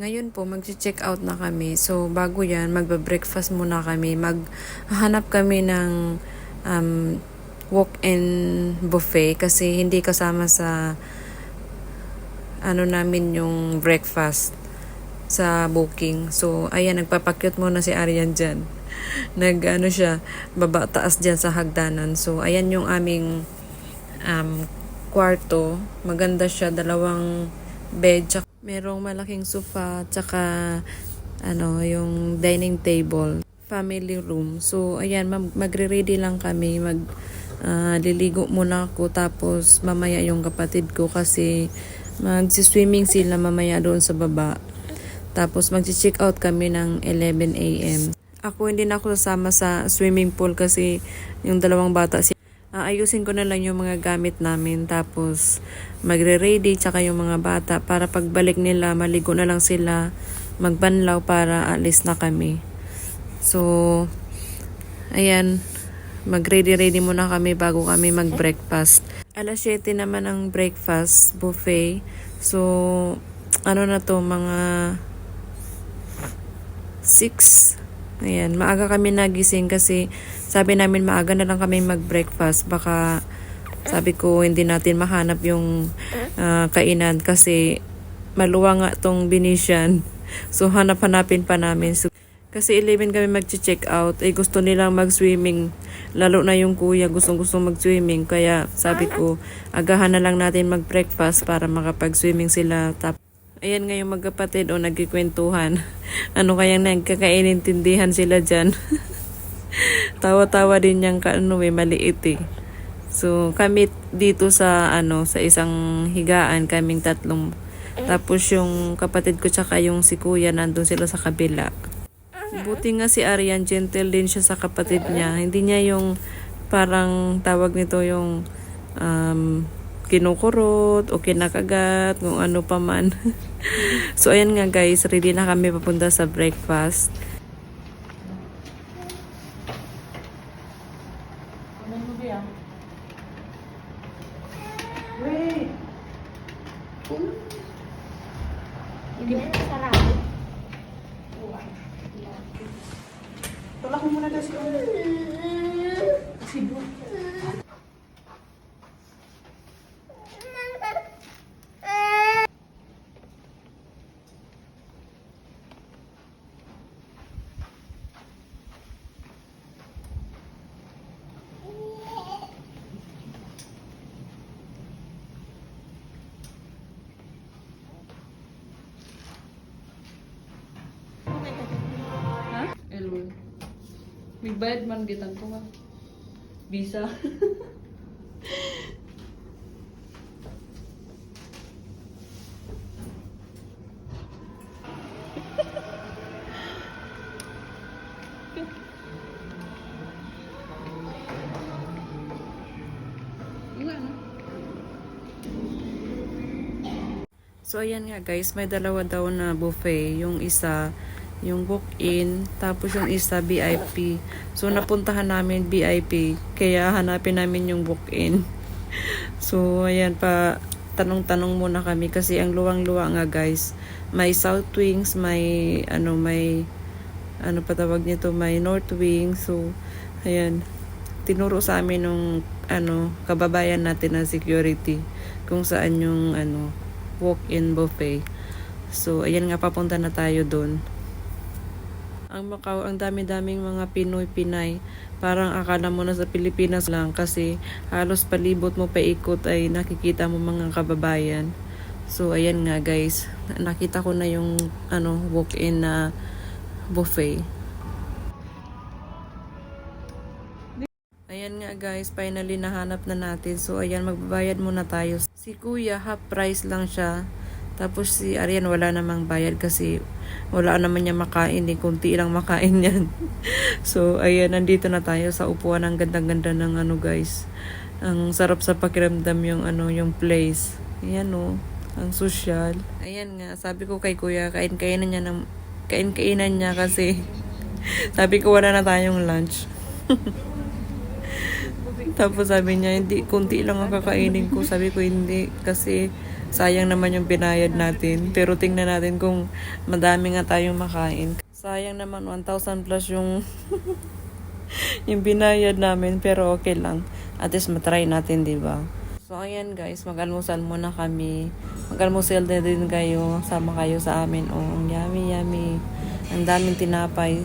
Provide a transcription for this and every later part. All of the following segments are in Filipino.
Ngayon po, mag-check out na kami. So, bago yan, magba-breakfast muna kami. Maghanap kami ng um, walk-in buffet kasi hindi kasama sa ano namin yung breakfast sa booking. So, ayan, nagpapakyut muna si Arian dyan. Nag, ano siya, baba taas dyan sa hagdanan. So, ayan yung aming um, kwarto. Maganda siya, dalawang bed, merong malaking sofa, tsaka ano, yung dining table, family room. So, ayan, mag- magre-ready lang kami, mag ah, liligo muna ako, tapos mamaya yung kapatid ko kasi magsi-swimming sila mamaya doon sa baba. Tapos magsi-check out kami ng 11 a.m. Ako hindi na ako sasama sa swimming pool kasi yung dalawang bata si Aayusin ko na lang yung mga gamit namin tapos magre-ready tsaka yung mga bata para pagbalik nila maligo na lang sila magbanlaw para alis na kami. So, ayan, mag-ready-ready muna kami bago kami mag-breakfast. Alas 7 naman ang breakfast buffet. So, ano na to, mga 6. Ayan, maaga kami nagising kasi sabi namin maaga na lang kami mag-breakfast. Baka sabi ko hindi natin mahanap yung ah, kainan kasi maluwa nga tong Venetian. So hanap-hanapin pa namin. So, kasi 11 kami mag-check out. Eh gusto nilang mag-swimming. Lalo na yung kuya gustong-gusto mag-swimming. Kaya sabi ko, agahan na lang natin mag-breakfast para makapag-swimming sila. Tap Ayan nga yung magkapatid o nagkikwentuhan. ano kayang nagkakainintindihan sila dyan. Tawa-tawa din yung kaano eh, maliit eh. So, kami dito sa ano sa isang higaan kaming tatlong. Tapos yung kapatid ko tsaka yung si kuya nandun sila sa kabila. Buti nga si Arian gentle din siya sa kapatid niya. Hindi niya yung parang tawag nito yung um, kinukurot o kinakagat, kung ano pa man. so, ayan nga guys, ready na kami papunta sa breakfast. Hindi mo sarado. Tulak mo muna daw si Ulo. Si Bu. Ha? Elul. May bayad man gitan ko nga. Visa. So, ayan nga guys, may dalawa daw na buffet. Yung isa, yung walk-in, tapos yung isa, VIP. So, napuntahan namin VIP, kaya hanapin namin yung walk-in. So, ayan pa, tanong-tanong muna kami kasi ang luwang-luwa nga guys. May south wings, may, ano, may, ano pa tawag nito, may north wing. So, ayan, tinuro sa amin nung, ano, kababayan natin na security kung saan yung, ano, walk-in buffet. So, ayan nga, papunta na tayo doon. Ang Macau, ang dami-daming mga Pinoy-Pinay. Parang akala mo na sa Pilipinas lang kasi halos palibot mo paikot ay nakikita mo mga kababayan. So, ayan nga guys. Nakita ko na yung ano, walk-in na buffet. Ayan nga guys, finally nahanap na natin. So ayan, magbabayad muna tayo. Si kuya, half price lang siya. Tapos si Arian wala namang bayad kasi wala naman niya makain eh. Kunti lang makain yan. so ayan, nandito na tayo sa upuan. Ang ganda-ganda ng ano guys. Ang sarap sa pakiramdam yung ano, yung place. Ayan oh, ang social. Ayan nga, sabi ko kay kuya, kain-kainan niya ng kain-kainan niya kasi sabi ko wala na tayong lunch. Tapos sabi niya, hindi, kunti lang ang kakainin ko. Sabi ko, hindi. Kasi sayang naman yung binayad natin. Pero tingnan natin kung madami nga tayong makain. Sayang naman 1,000 plus yung yung binayad namin pero okay lang. At least matry natin, di ba? So ayan guys, mag-almusal muna kami. Mag-almusal na din kayo, sama kayo sa amin. Oh, yummy yummy. Ang daming tinapay.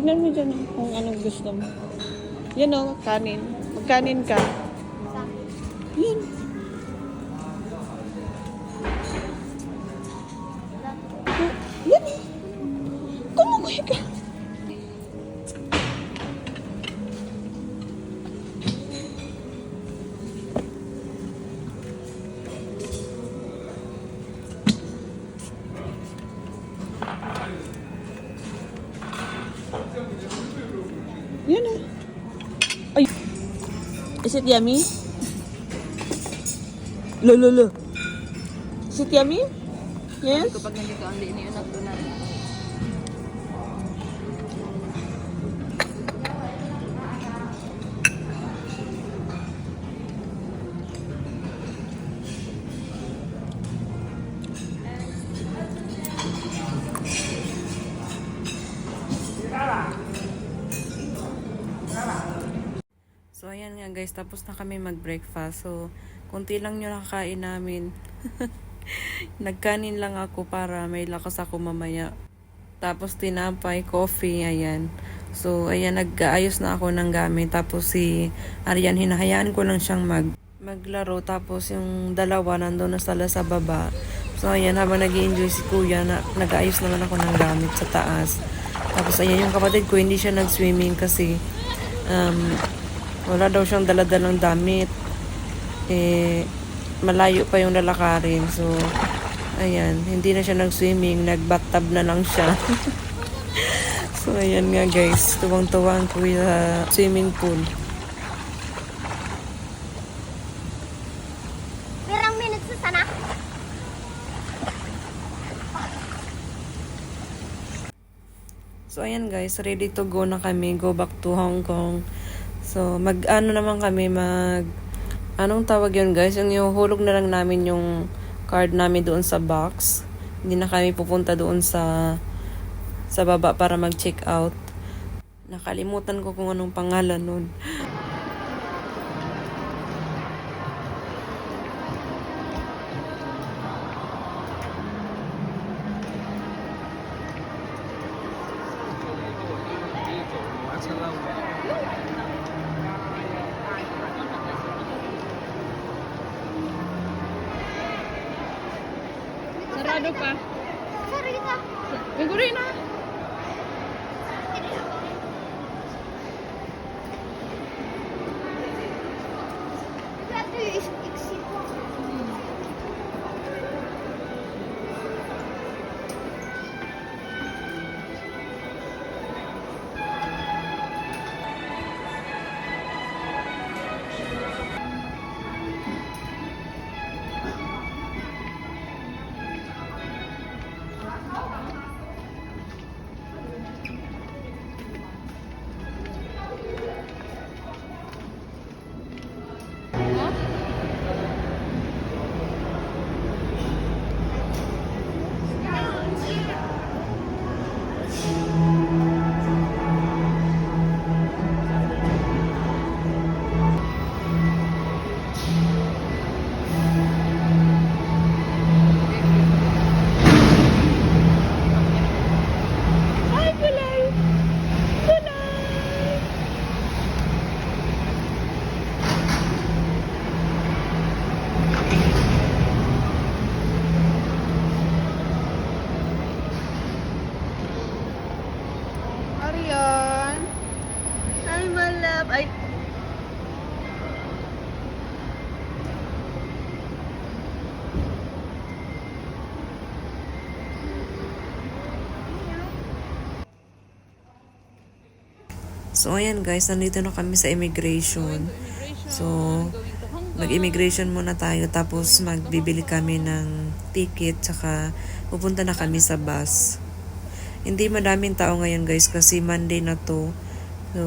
Tignan mo dyan kung anong gusto mo. Yan o, kanin. Magkanin ka. It yummy? Lo, lo. Is it yummy? Yes? Kapag hindi ka andi niyo guys, tapos na kami mag-breakfast. So, kunti lang yung nakakain namin. Nagkanin lang ako para may lakas ako mamaya. Tapos tinapay, coffee, ayan. So, ayan, nag-aayos na ako ng gamit. Tapos si Arian, hinahayaan ko lang siyang mag maglaro. Tapos yung dalawa nandun na sala sa baba. So, ayan, habang nag enjoy si kuya, na, nag-aayos naman ako ng gamit sa taas. Tapos, ayan, yung kapatid ko, hindi siya nag-swimming kasi um, wala daw siyang daladalang damit. Eh, malayo pa yung lalakarin. So, ayan, hindi na siya nag-swimming, nag-bathtub na lang siya. so, ayan nga guys, tuwang-tuwa ang kuya sa swimming pool. Pirang minutes sa sana? So, ayan guys, ready to go na kami, go back to Hong Kong. So, mag-ano naman kami, mag... Anong tawag yun guys? Yung ihuhulog na lang namin yung card namin doon sa box. Hindi na kami pupunta doon sa sa baba para mag-check out. Nakalimutan ko kung anong pangalan nun. So, ayan guys, nandito na kami sa immigration. So, mag-immigration muna tayo tapos magbibili kami ng ticket tsaka pupunta na kami sa bus. Hindi madaming tao ngayon guys kasi Monday na to. So,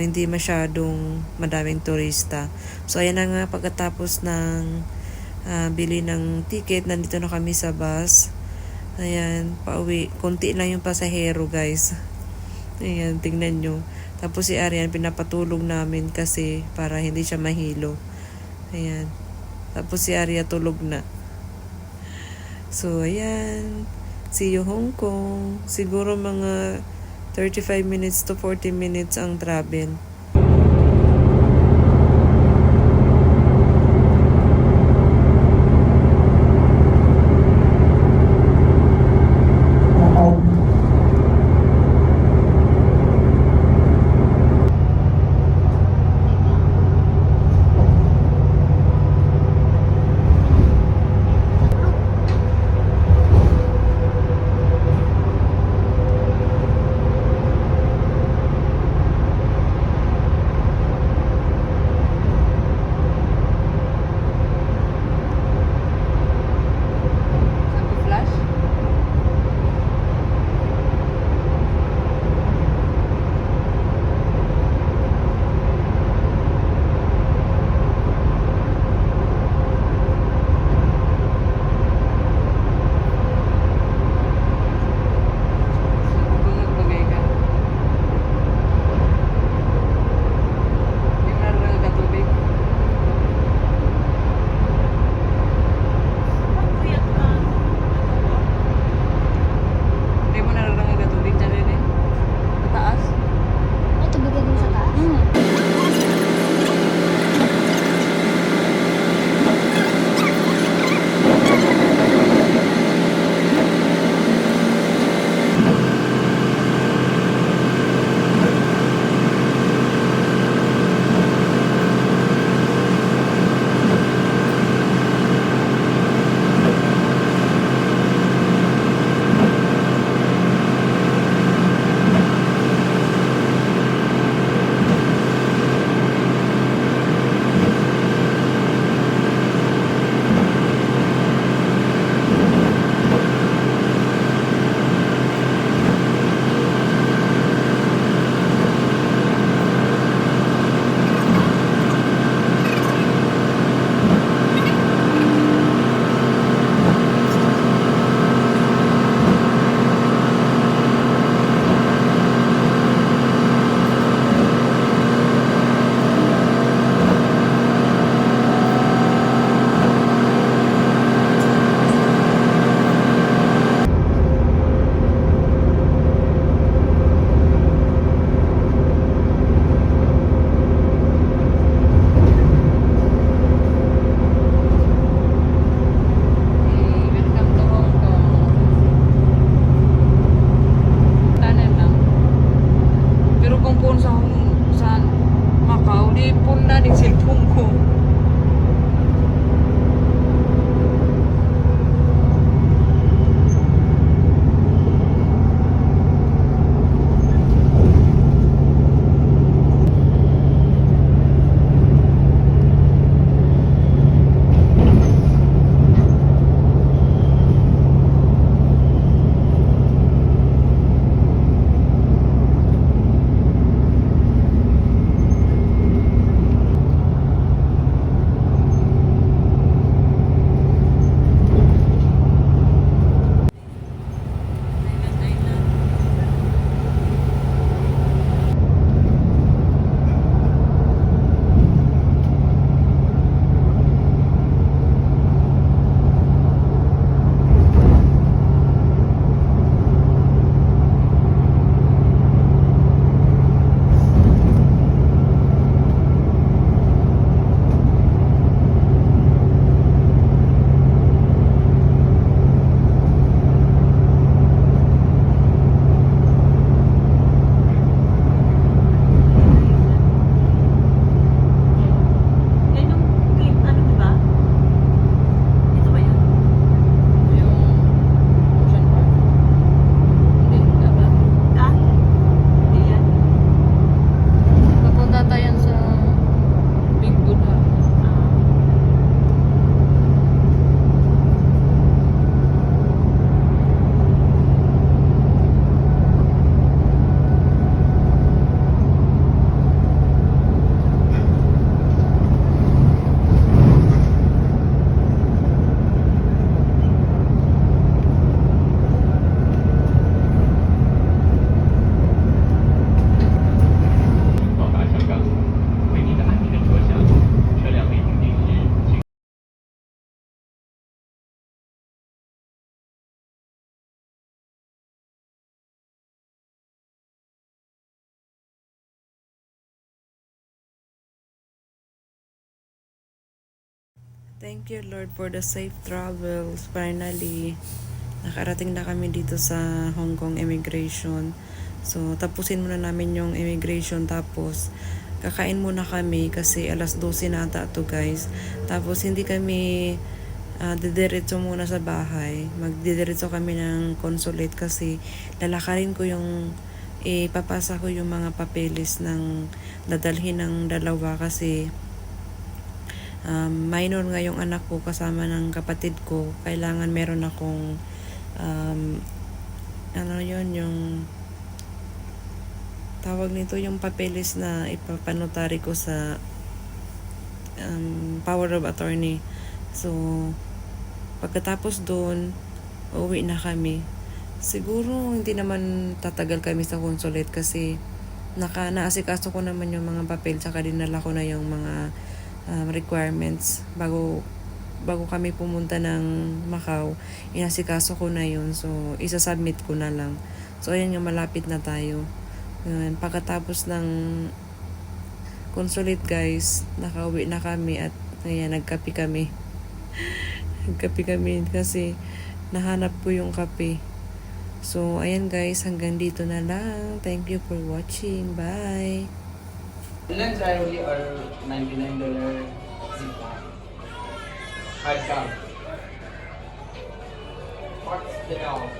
hindi masyadong madaming turista. So, ayan na nga pagkatapos ng ah, bili ng ticket, nandito na kami sa bus. Ayan, pauwi. Konti lang yung pasahero guys. Ayan, tingnan nyo. Tapos si Arian, pinapatulog namin kasi para hindi siya mahilo. Ayan. Tapos si Arya tulog na. So, ayan. See you Hong Kong. Siguro mga 35 minutes to 40 minutes ang travel. Thank you Lord for the safe travels. Finally, nakarating na kami dito sa Hong Kong immigration. So, tapusin muna namin yung immigration tapos kakain muna kami kasi alas 12 na ata to guys. Tapos hindi kami uh, didiretso muna sa bahay. Magdidiretso kami ng consulate kasi lalakarin ko yung ipapasa ko yung mga papeles ng dadalhin ng dalawa kasi um, minor nga yung anak ko kasama ng kapatid ko. Kailangan meron akong um, ano yun, yung tawag nito yung papeles na ipapanotary ko sa um, power of attorney. So, pagkatapos doon, uuwi na kami. Siguro hindi naman tatagal kami sa consulate kasi naka naasikaso ko naman yung mga papel tsaka dinala ko na yung mga um, requirements bago bago kami pumunta ng Macau inasikaso ko na yun so isasubmit ko na lang so ayan yung malapit na tayo yun, pagkatapos ng consulate guys nakauwi na kami at ayan nagkape kami nagkape kami kasi nahanap ko yung kape So, ayan guys, hanggang dito na lang. Thank you for watching. Bye! Lunch only are $99 zip line. Hard count. What's the L?